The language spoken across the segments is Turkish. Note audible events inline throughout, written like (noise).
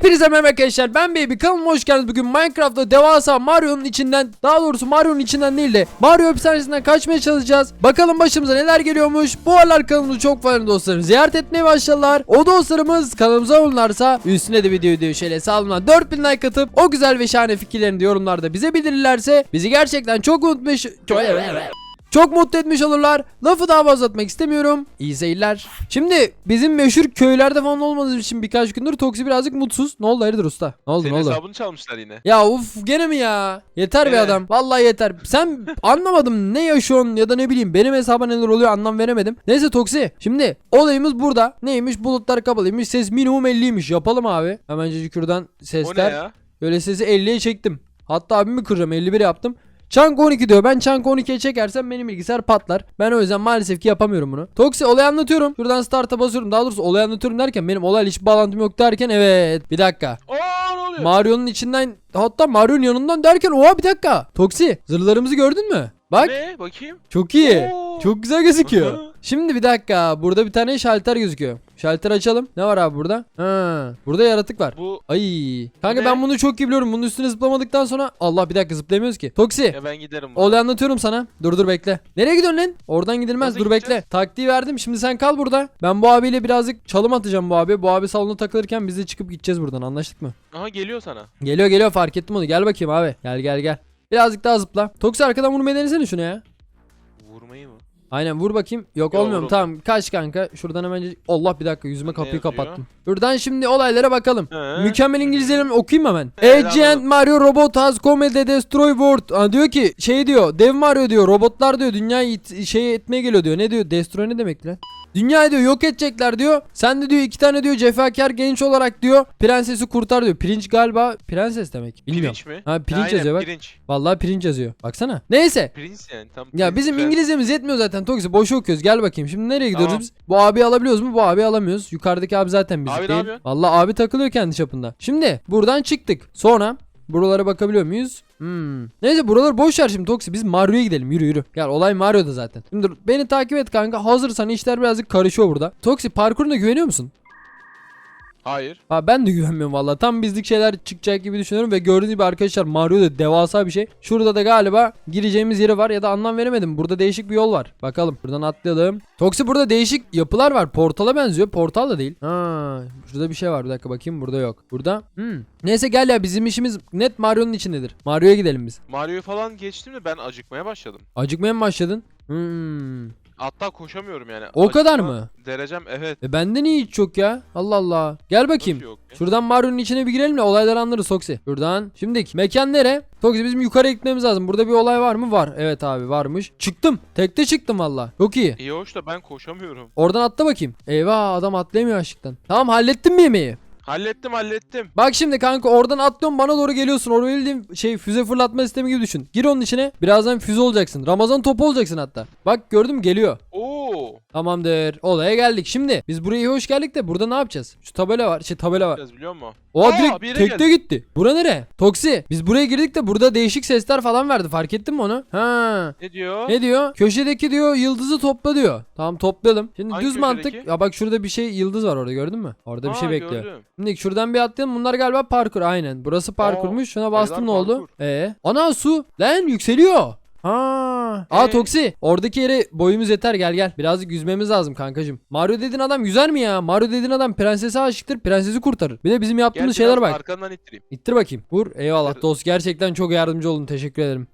Hepinize merhaba arkadaşlar. Ben Baby. Kanalıma hoş geldiniz. Bugün Minecraft'ta devasa Mario'nun içinden daha doğrusu Mario'nun içinden değil de Mario hapishanesinden kaçmaya çalışacağız. Bakalım başımıza neler geliyormuş. Bu aralar kanalımızı çok fazla dostlarım ziyaret etmeye başladılar. O dostlarımız kanalımıza olurlarsa üstüne de video video şöyle sağlığına 4000 like atıp O güzel ve şahane fikirlerini de yorumlarda bize bildirirlerse Bizi gerçekten çok unutmuş çok... Mutlu etmiş olurlar. Lafı daha fazla uzatmak istemiyorum. İyi seyirler. Şimdi bizim meşhur köylerde falan olmadığımız için birkaç gündür Toksi birazcık mutsuz. Ne oldu hayırdır usta? Ne oldu Senin ne oldu? hesabını çalmışlar yine. Ya uf gene mi ya? Yeter be Gene. adam. Vallahi yeter. Sen (laughs) anlamadım ne yaşıyorsun ya da ne bileyim benim hesaba neler oluyor anlam veremedim. Neyse Toksi. Şimdi olayımız burada. Neymiş? Bulutlar kapalıymış. Ses minimum 50'ymiş. Yapalım abi. Hemencecik şuradan O ne sesler. ya? Böyle sesi 50'ye çektim. Hatta abimi kıracağım 51 yaptım. Chunk 12 diyor. Ben Chunk 12'ye çekersem benim bilgisayar patlar. Ben o yüzden maalesef ki yapamıyorum bunu. Toksi olayı anlatıyorum. Şuradan start'a basıyorum. Daha doğrusu olayı anlatıyorum derken benim olayla hiç bağlantım yok derken evet. Bir dakika. Aa ne oluyor? Mario'nun içinden hatta Mario'nun yanından derken oha bir dakika. Toksi zırhlarımızı gördün mü? Bak Ne? Bakayım. çok iyi. Oo. Çok güzel gözüküyor. Şimdi bir dakika. Burada bir tane şalter gözüküyor. Şalter açalım. Ne var abi burada? Ha, burada yaratık var. Bu Ay. Kanka Ne? ben bunu çok iyi biliyorum. Bunun üstüne zıplamadıktan sonra Allah bir dakika zıplayamıyoruz ki. Toksi. ya ben giderim. Olayı anlatıyorum sana. Dur dur bekle. Nereye gidiyorsun lan? Oradan gidilmez. Nasıl dur gideceğiz? bekle. Taktiği verdim. Şimdi sen kal burada. Ben bu abiyle birazcık çalım atacağım bu abi. Bu abi salona takılırken biz de çıkıp gideceğiz buradan. Anlaştık mı? Aha geliyor sana. Geliyor geliyor fark ettim onu. Gel bakayım abi. Gel gel gel. Birazcık daha zıpla. Toksi arkadan vurmayı denesene şunu ya. Aynen vur bakayım. Yok Yo, olmuyor mu? vuruldu. Tamam kaç kanka. Şuradan hemen Allah bir dakika yüzüme kapıyı yazıyor? kapattım. Buradan şimdi olaylara bakalım. He. Mükemmel İngilizcelerimi okuyayım hemen? Agent. Mario Robot has come the destroy world. Aa, diyor ki şey diyor. Dev Mario diyor. Robotlar diyor dünyayı şey etmeye geliyor diyor. Ne diyor? Destroy ne demek lan? Dünyayı diyor yok edecekler diyor. Sen de diyor iki tane diyor cefakar genç olarak diyor prensesi kurtar diyor. Pirinç galiba prenses demek. Bilmiyorum. Pirinç mi? Ha pirinç Aynen, yazıyor bak. Pirinç. Vallahi pirinç yazıyor. Baksana. Neyse. Pirinç yani tam. Ya pirinç, bizim. İngilizcemiz yetmiyor zaten Toksi. Boş okuyoruz. Gel bakayım. Şimdi nereye gidiyoruz Tamam. biz? Bu abi alabiliyoruz mu? Bu abi alamıyoruz. Yukarıdaki abi zaten bizlik Abi ne değil. yapıyor? Vallahi abi takılıyor kendi çapında. Şimdi buradan çıktık. Sonra buralara bakabiliyor muyuz? Hmm. Neyse buralar boş ver şimdi Toksi. Biz Mario'ya gidelim. Yürü yürü. Gel olay Mario'da zaten. Şimdi dur, beni takip et kanka. Hazırsan işler birazcık karışıyor burada. Toksi parkuruna güveniyor musun? Hayır. Ha ben de güvenmiyorum valla. Tam bizlik şeyler çıkacak gibi düşünüyorum ve gördüğünüz gibi arkadaşlar Mario da devasa bir şey. Şurada da galiba gireceğimiz yeri var ya da anlam veremedim. Burada değişik bir yol var. Bakalım. Buradan atlayalım. Toksi burada değişik yapılar var. Portala benziyor. Portal da değil. Ha, şurada bir şey var. Bir dakika bakayım. Burada yok. Burada. Hmm. Neyse gel ya bizim işimiz net Mario'nun içindedir. Mario'ya gidelim biz. Mario'yu falan geçtim de ben acıkmaya başladım. Acıkmaya mı başladın? Hmm. Hatta koşamıyorum yani. O kadar Acıkma mı? Derecem evet. E bende niye hiç yok ya? Allah Allah. Gel bakayım. Nasıl yok ya? Şuradan Mario'nun içine bir girelim de olayları anlarız Toksi. Şuradan. Şimdi mekan nere? Toksi bizim yukarı gitmemiz lazım. Burada bir olay var mı? Var. Evet abi varmış. Çıktım. Tekte çıktım valla. Çok iyi. İyi hoş da ben koşamıyorum. Oradan atla bakayım. Eyvah adam atlayamıyor aşıktan. Tamam hallettin mi yemeği? Hallettim hallettim. Bak şimdi kanka oradan atlıyorsun bana doğru geliyorsun. Orada bildiğin şey füze fırlatma sistemi gibi düşün. Gir onun içine. Birazdan füze olacaksın. Ramazan topu olacaksın hatta. Bak gördün mü geliyor. Oo. Tamamdır. Olaya geldik. Şimdi biz buraya hoş geldik de burada ne yapacağız? Şu tabela var. Şey tabela var. Biraz biliyor musun? O Aa, direkt yere tekte geldik. gitti. Bura nere? Toksi. Biz buraya girdik de burada değişik sesler falan verdi. Fark ettin mi onu? Ha. Ne diyor? Ne diyor? Köşedeki diyor yıldızı topla diyor. Tamam toplayalım. Şimdi Hangi düz mantık. köşedeki? Ya bak şurada bir şey yıldız var orada gördün mü? Orada bir Aa, şey bekliyor. gördüm. Şimdi şuradan bir atlayalım. Bunlar galiba parkur aynen. Burası parkurmuş. Şuna bastım ne oldu? parkur. Ee, ana su. Lan yükseliyor. Ha. Aa Ee? Toksi. Oradaki yere boyumuz yeter gel gel. Birazcık yüzmemiz lazım kankacım. Mario dediğin adam yüzer mi ya? Mario dediğin adam prensese aşıktır. Prensesi kurtarır. Bir de bizim Gel yaptığımız biraz şeyler bak. arkandan ittireyim. İttir bakayım. Vur. Eyvallah İttir. dost. Gerçekten çok yardımcı oldun. Teşekkür ederim.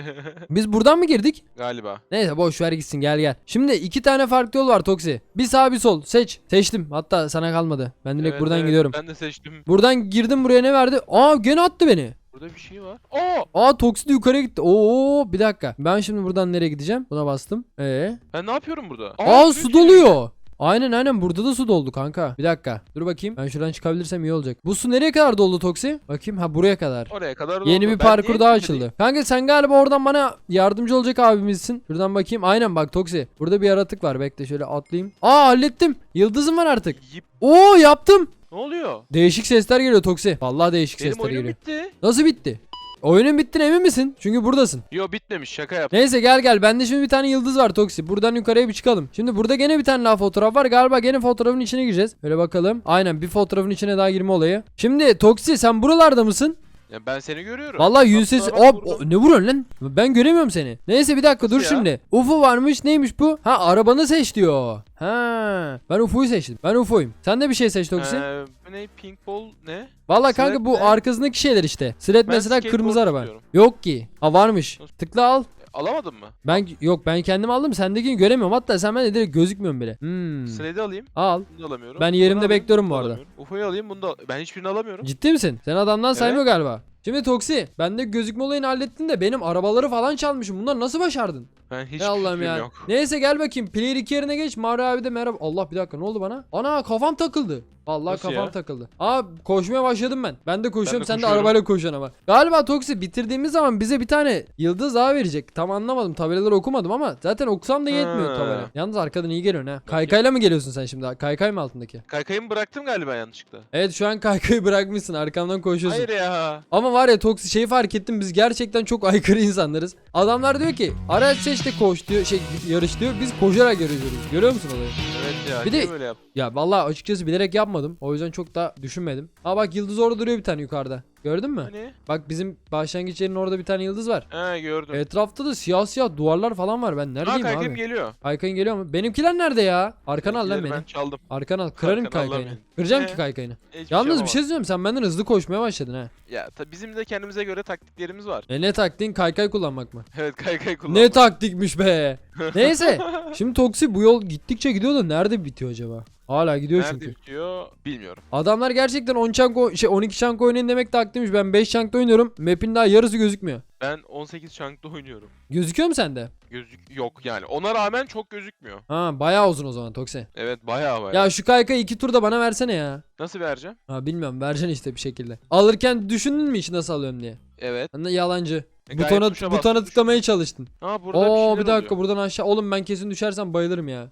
(laughs) Biz buradan mı girdik? Galiba. Neyse boş ver gitsin gel gel. Şimdi iki tane farklı yol var Toksi. Bir sağ bir sol. Seç. Seçtim. Hatta sana kalmadı. Ben direkt Evet, buradan evet, gidiyorum. Ben de seçtim. Buradan girdim buraya ne verdi? Aa gene attı beni. Burada bir şey var. Oo. Aa Toksi de yukarı gitti. Oo bir dakika. Ben şimdi buradan nereye gideceğim? Buna bastım. Ee? Ben ne yapıyorum burada? Aa, suyun su doluyor. Aynen aynen burada da su doldu kanka. Bir dakika. Dur bakayım. Ben şuradan çıkabilirsem iyi olacak. Bu su nereye kadar doldu Toksi? Bakayım. Ha buraya kadar. Oraya kadar Yeni doldu. bir Ben parkur daha açıldı. Kanka sen galiba oradan bana yardımcı olacak abimizsin. Şuradan bakayım. Aynen bak Toksi. Burada bir yaratık var. Bekle şöyle atlayayım. Aa hallettim. Yıldızım var artık. Yip. Oo yaptım. Ne oluyor? Değişik sesler geliyor Toksi. Vallahi değişik Benim sesler oyunum geliyor. bitti. Nasıl bitti? Oyunun bittiğine emin misin? Çünkü buradasın. Yo bitmemiş şaka yap. Neyse gel gel. Bende şimdi bir tane yıldız var Toksi. Buradan yukarıya bir çıkalım. Şimdi burada gene bir tane daha fotoğraf var. Galiba gene fotoğrafın içine gireceğiz. Böyle bakalım. Aynen bir fotoğrafın içine daha girme olayı. Şimdi Toksi sen buralarda mısın? Ya ben seni görüyorum. Vallahi yüz Hatta bak Hop, o- ne vuruyorsun lan? Ben göremiyorum seni. Neyse bir dakika dur Nasıl ya? şimdi. UFO varmış. Neymiş bu? Ha arabanı seç diyor. Ha. Ben UFO'yu seçtim. Ben UFO'yum. Sen de bir şey seç Toksi. Ee, bu ne pink ball ne? Vallahi kanka Sled bu ne? arkasındaki şeyler işte. Sled Ben mesela skateboard kırmızı araba. istiyorum. Yok ki. Ha varmış. Tıkla al. Alamadın mı? Ben yok ben kendim aldım. Sendekini göremiyorum. Hatta sen bende direkt gözükmüyorsun bile. Hmm. Sled'i alayım. Al. Bunu da alamıyorum. Ben yerimde alayım, bekliyorum bu da arada. UFO'yu alayım bunu da Ben hiçbirini alamıyorum. Ciddi misin? Sen adamdan Evet. saymıyor galiba. Şimdi Toksi, bende gözükme olayını hallettin de benim arabaları falan çalmışım. Bunları nasıl başardın? Ben hiç Ey Allah'ım fikrim ya. yok. Neyse gel bakayım. Player 2 yerine geç. Mario abi de merhaba. Allah bir dakika ne oldu bana? Ana kafam takıldı. Vallahi Nasıl kafam ya? takıldı. Aa koşmaya başladım ben. Ben de koşuyorum de sen de koşuyorum. arabayla koşuyorsun ama. Galiba Toksi bitirdiğimiz zaman bize bir tane yıldız daha verecek. Tam anlamadım. Tabelaları okumadım ama zaten okusam da yetmiyor Ha. tabela. Yalnız arkadan iyi geliyorsun ha. Kaykayla mı geliyorsun sen şimdi? Kaykay mı altındaki? Kaykayımı bıraktım galiba yanlışlıkla. Evet şu an kaykayı (laughs) bırakmışsın. Arkamdan koşuyorsun. Hayır ya. Ama var ya Toksi şeyi fark ettim biz gerçekten çok aykırı insanlarız. Adamlar diyor ki araç seç koş diyor şey yarış diyor biz koşarak yarışıyoruz. Görüyor musun olayı? Evet ya. Bir de- böyle yap? Ya vallahi açıkçası bilerek yapmadım. O yüzden çok da düşünmedim. Ha bak yıldız orada duruyor bir tane yukarıda. Gördün mü? Hani? Bak bizim başlangıç yerinin orada bir tane yıldız var. He gördüm. Etrafta da siyah siyah duvarlar falan var. Ben Aa neredeyim kaykayım abi? geliyor. Kaykayın geliyor mu? Benimkiler nerede ya? Arkana al lan beni. Ben çaldım. Arkana al. Kırarım Arkana kaykayını. Kıracağım ki kaykayını. Hiçbir Yalnız bir yapamam. şey söyleyeyim sen benden hızlı koşmaya başladın ha. Ya tabii bizim de kendimize göre taktiklerimiz var. E ne taktiğin kaykay kullanmak mı? Evet kaykay kullanmak. Ne taktikmiş be. (laughs) Neyse. Şimdi Toksi bu yol gittikçe gidiyor da nerede bitiyor acaba? Hala gidiyor Nerede çünkü. bitiyor bilmiyorum. Adamlar gerçekten 10 chunk o- şey 12 chunk oynayın demek de haklıymış. Ben 5 chunk'ta oynuyorum. Map'in daha yarısı gözükmüyor. Ben 18 chunk'ta oynuyorum. Gözüküyor mu sende? Gözük yok yani. Ona rağmen çok gözükmüyor. Ha bayağı uzun o zaman Toksi. Evet bayağı bayağı. Ya şu kaykayı iki turda bana versene ya. Nasıl vereceğim? Ha bilmiyorum vereceksin işte bir şekilde. Alırken düşündün mü hiç nasıl alıyorum diye? Evet. De yalancı. E, gayet Butona, tuşa butona bastım, tıklamaya çalıştın. Aa burada Oo bir, bir şeyler dakika oluyor. buradan aşağı. Oğlum ben kesin düşersem bayılırım ya.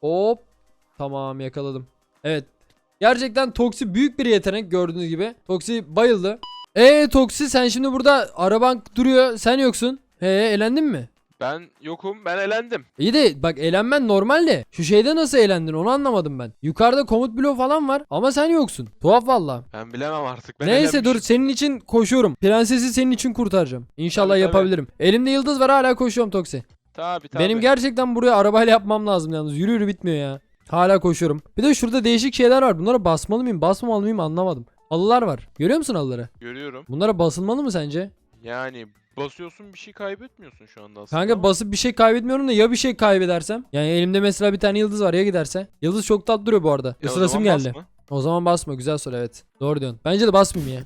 Hop. Tamam yakaladım. Evet. Gerçekten Toksi büyük bir yetenek gördüğünüz gibi. Toksi bayıldı. Ee Toksi sen şimdi burada araban duruyor. Sen yoksun. He elendin mi? Ben yokum. Ben elendim. İyi de bak eğlenmen normal de. Şu şeyde nasıl eğlendin onu anlamadım ben. Yukarıda komut bloğu falan var ama sen yoksun. Tuhaf valla. Ben bilemem artık. Ben Neyse dur elenmişim. senin için koşuyorum. Prensesi senin için kurtaracağım. İnşallah Tabii, tabii. yapabilirim. Elimde yıldız var hala koşuyorum Toksi. Tabii tabii. Benim gerçekten buraya arabayla yapmam lazım yalnız. Yürü yürü bitmiyor ya. Hala koşuyorum. Bir de şurada değişik şeyler var. Bunlara basmalı mıyım, basmamalı mıyım anlamadım. Alılar var. Görüyor musun alıları? Görüyorum. Bunlara basılmalı mı sence? Yani basıyorsun bir şey kaybetmiyorsun şu anda aslında. Kanka ama basıp bir şey kaybetmiyorum da ya bir şey kaybedersem? Yani elimde mesela bir tane yıldız var ya giderse? Yıldız çok tatlı duruyor bu arada. E, o Isırasım zaman geldi. basma. O zaman basma güzel soru evet. Doğru diyorsun. Bence de basmayayım ya.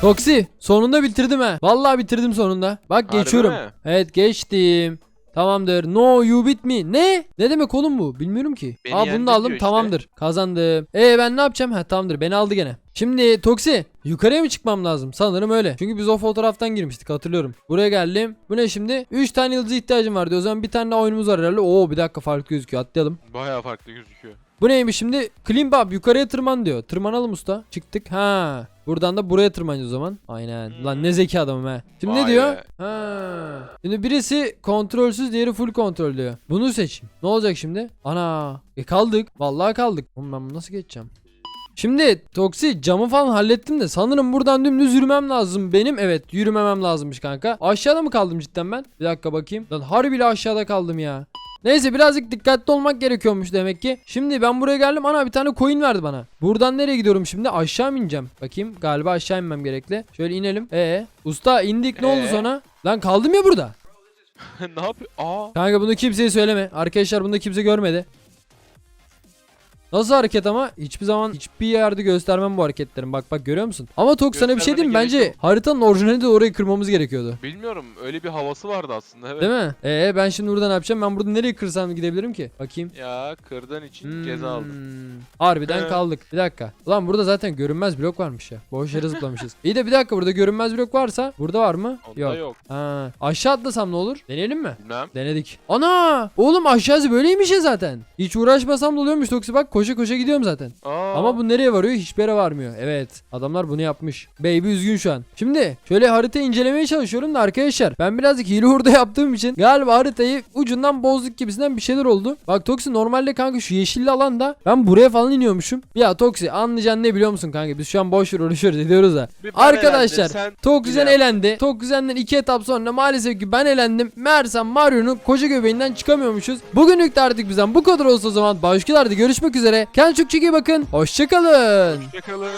Toksi sonunda bitirdim ha. Vallahi bitirdim sonunda. Bak Harbi geçiyorum. mi? Evet geçtim. Tamamdır. No you beat me. Ne? Ne demek oğlum bu? Bilmiyorum ki. Beni Aa bunu da aldım. diyor işte. Tamamdır. Kazandım. E ben ne yapacağım? Ha tamamdır. Beni aldı gene. Şimdi Toksi yukarıya mı çıkmam lazım? Sanırım öyle. Çünkü biz o fotoğraftan girmiştik hatırlıyorum. Buraya geldim. Bu ne şimdi? 3 tane yıldıza ihtiyacım vardı. O zaman bir tane daha oyunumuz var herhalde. Oo bir dakika farklı gözüküyor. Atlayalım. Bayağı farklı gözüküyor. Bu neymiş şimdi? Clean Bob yukarıya tırman diyor. Tırmanalım usta. Çıktık. Ha. Buradan da buraya tırmanacağız o zaman. Aynen. Hmm. Lan ne zeki adamım he. Şimdi ne Vay diyor? be. Ha. Şimdi birisi kontrolsüz diğeri full kontrol diyor. Bunu seçeyim. Ne olacak şimdi? Ana. E kaldık. Vallahi kaldık. Oğlum ben bunu nasıl geçeceğim? Şimdi Toksi camı falan hallettim de sanırım buradan dümdüz yürümem lazım benim. Evet yürümemem lazımmış kanka. Aşağıda mı kaldım cidden ben? Bir dakika bakayım. Lan harbiden aşağıda kaldım ya. Neyse birazcık dikkatli olmak gerekiyormuş demek ki. Şimdi ben buraya geldim. Ana bir tane coin verdi bana. Buradan nereye gidiyorum şimdi? Aşağı mı ineceğim? Bakayım. Galiba aşağı inmem gerekli. Şöyle inelim. Ee, usta indik ne oldu Ee? sonra? Lan kaldım ya burada. (laughs) ne yapıyor? Aa. Kanka bunu kimseye söyleme. Arkadaşlar bunu da kimse görmedi. Nasıl hareket ama? Hiçbir zaman hiçbir yerde göstermem bu hareketlerim. Bak bak görüyor musun? Ama Tok sana bir şey diyeyim Bence haritanın orijinali de orayı kırmamız gerekiyordu. Bilmiyorum öyle bir havası vardı aslında evet. Değil mi? Ee ben şimdi burada ne yapacağım? Ben burada nereye kırsam gidebilirim ki? Bakayım. Ya kırdığın için ceza aldım. Hmm. Harbiden He. kaldık. Bir dakika. Ulan burada zaten görünmez blok varmış ya. Boş yere zıplamışız. (laughs) İyi de bir dakika burada görünmez blok varsa burada var mı? Onda Yok. yok. Ha. Aşağı atlasam ne olur? Deneyelim mi? Bilmem. Denedik. Ana! Oğlum aşağısı böyleymiş ya zaten. Hiç uğraşmasam da oluyormuş Toksi bak koşa koşa gidiyorum zaten. Aa, Ama bu nereye varıyor? Hiçbir yere varmıyor. Evet. Adamlar bunu yapmış. Baby üzgün şu an. Şimdi şöyle harita incelemeye çalışıyorum da arkadaşlar. Ben birazcık hile hurda yaptığım için galiba haritayı ucundan bozduk gibisinden bir şeyler oldu. Bak Toksi normalde kanka şu yeşilli alanda ben buraya falan iniyormuşum. Ya Toksi anlayacaksın ne biliyor musun kanka? Biz şu an boş uğraşıyoruz ediyoruz da. Arkadaşlar yap. elendi. Tokuz'dan iki etap sonra maalesef ki ben elendim. Meğersem Mario'nun koca göbeğinden çıkamıyormuşuz. Bugünlük de artık bizden bu kadar olsa o zaman başkalarda görüşmek üzere. Kendinize çok iyi bakın. Hoşçakalın. Hoşçakalın.